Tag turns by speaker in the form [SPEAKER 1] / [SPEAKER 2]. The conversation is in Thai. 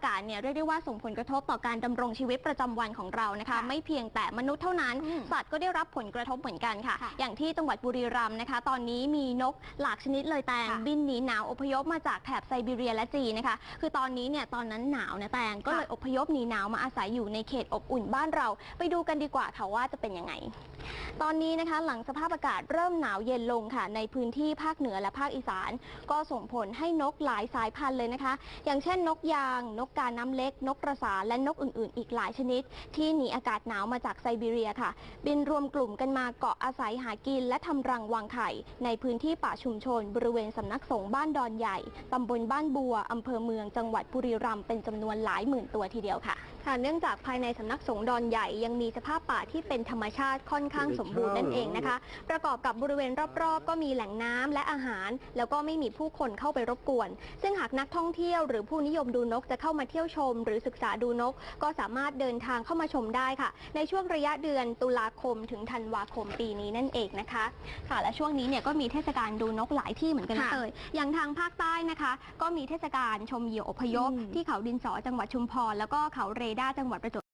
[SPEAKER 1] ากาศเนี่ยเรียกได้ว่าส่งผลกระทบต่อการดำรงชีวิตประจำวันของเรานะคะ
[SPEAKER 2] ค่ะ
[SPEAKER 1] ไม่เพียงแต่มนุษย์เท่านั้น
[SPEAKER 2] อืม
[SPEAKER 1] สัตว์ก็ได้รับผลกระทบเหมือนกันค่ะ
[SPEAKER 2] ค่ะ
[SPEAKER 1] อย่างที่จังหวัดบุรีรัมย์นะคะ ตอนนี้มีนกหลากชนิดเลยแตง
[SPEAKER 2] ค่ะ
[SPEAKER 1] บินหนีหนาวอพยพมาจากแถบไซบีเรียและจีนนะคะ คือตอนนี้เนี่ยตอนนั้นหนาวนะแตงก็เลยอพยพหนีหนาวมาอาศัยอยู่ในเขตอบอุ่นบ้านเรา ไปดูกันดีกว่าค่ะว่าจะเป็นยังไง ตอนนี้นะคะหลังสภาพอากาศเริ่มหนาวเย็นลงค่ะ ในพื้นที่ภาคเหนือและภาคอีสาน ก็ส่งผลให้นกหลายสายพันธุ์เลยนะคะ อย่างเช่นนกยาง นกกาน้ำเล็ก นกกระสาและนกอื่น ๆ อีกหลายชนิด ที่หนีอากาศหนาวมาจากไซบีเรียค่ะ บินรวมกลุ่มกันมาเกาะอาศัยหากิน และทำรังวางไข่ ในพื้นที่ป่าชุมชน บริเวณสำนักสงฆ์บ้านดอนใหญ่ตำบลบ้านบัวอำเภอเมืองจังหวัดบุรีรัมย์เป็นจำนวนหลายหมื่นตัวทีเดียวค่ะค่ะ เนื่องจากภายในสำนักสงฆ์ดอนใหญ่ยังมีสภาพป่าที่เป็นธรรมชาติค่อนข้างสมบูรณ์นั่นเองนะคะ ประกอบกับบริเวณรอบๆ ก็มีแหล่งน้ำและอาหาร แล้วก็ไม่มีผู้คนเข้าไปรบกวน ซึ่งหากนักท่องเที่ยวหรือผู้นิยมดูนกจะเข้ามาเที่ยวชม หรือศึกษาดูนก ก็สามารถเดินทางเข้ามาชมได้ค่ะ ในช่วงระยะเดือนตุลาคมถึงธันวาคมปีนี้นั่นเองนะคะค่ะและช่วงนี้เนี่ยก็มีเทศกาลดูนกหลายที่เหมือนกันนะ
[SPEAKER 2] ค่ะ
[SPEAKER 1] เตยอย่างทางภาคใต้นะคะ ก็มีเทศกาลชมเหยี่ยวอพยพ
[SPEAKER 2] อืม
[SPEAKER 1] ที่เขาดินสอจังหวัดชุมพรแล้วก็เขาเรด้าจังหวัดประจวบ